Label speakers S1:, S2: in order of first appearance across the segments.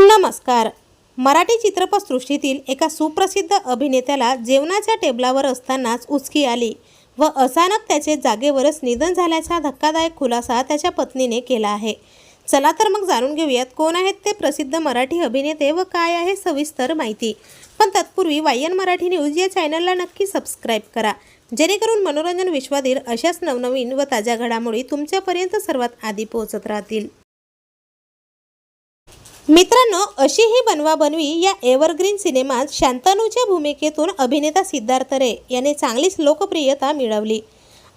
S1: नमस्कार. मराठी चित्रपटसृष्टीतील एका सुप्रसिद्ध अभिनेत्याला जेवणाच्या टेबलावर असतानाच उचकी आली व अचानक त्याचे जागेवरच निधन झाल्याचा धक्कादायक खुलासा त्याच्या पत्नीने केला आहे. चला तर मग जाणून घेऊयात कोण आहेत ते प्रसिद्ध मराठी अभिनेते व काय आहे सविस्तर माहिती. पण तत्पूर्वी वायन मराठी न्यूज या चॅनलला नक्की सबस्क्राईब करा. जेणेकरून मनोरंजन विश्वातील अशाच नवनवीन व ताज्या घडामोडी तुमच्यापर्यंत सर्वात आधी पोहोचत राहतील. मित्रांनो अशी ही बनवाबनवी या एव्हरग्रीन सिनेमात शांतनूच्या भूमिकेतून अभिनेता सिद्धार्थ रे याने चांगलीच लोकप्रियता मिळवली.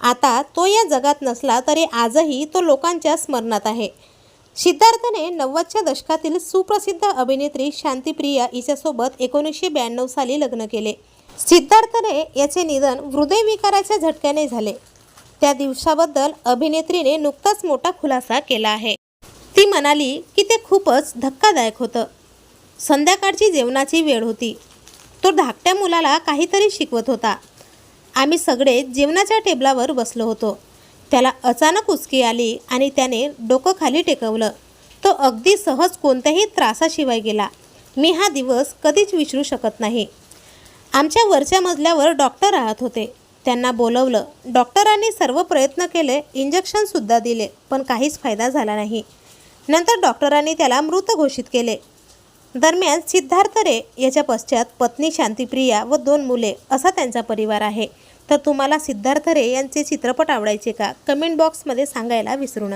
S1: आता तो या जगात नसला तरी आजही तो लोकांच्या स्मरणात आहे. सिद्धार्थने नव्वदच्या दशकातील सुप्रसिद्ध अभिनेत्री शांतिप्रिया हिच्यासोबत एकोणीसशे ब्याण्णव साली लग्न केले. सिद्धार्थ रे याचे निधन हृदयविकाराच्या झटक्याने झाले. त्या दिवसाबद्दल अभिनेत्रीने नुकताच मोठा खुलासा केला आहे. ती म्हणाली की ते खूपच धक्कादायक होतं. संध्याकाळची जेवणाची वेळ होती. तो धाकट्या मुलाला काहीतरी शिकवत होता. आम्ही सगळे जेवणाच्या टेबलावर बसलो होतो. त्याला अचानक उचकी आली आणि त्याने डोकं खाली टेकवलं. तो अगदी सहज कोणत्याही त्रासाशिवाय गेला. मी हा दिवस कधीच विसरू शकत नाही. आमच्या वरच्या मजल्यावर डॉक्टर राहत होते. त्यांना बोलवलं. डॉक्टरांनी सर्व प्रयत्न केले इंजेक्शनसुद्धा दिले पण काहीच फायदा झाला नाही. नंतर डॉक्टरांनी त्याला मृत घोषित केले. दरम्यान सिद्धार्थ रे याच्या पश्चात पत्नी शांतिप्रिया व दोन मुले असा त्यांचा परिवार आहे. तर तुम्हाला सिद्धार्थ रे यांचे चित्रपट आवडायचे का? कमेंट बॉक्समध्ये सांगायला विसरू नका.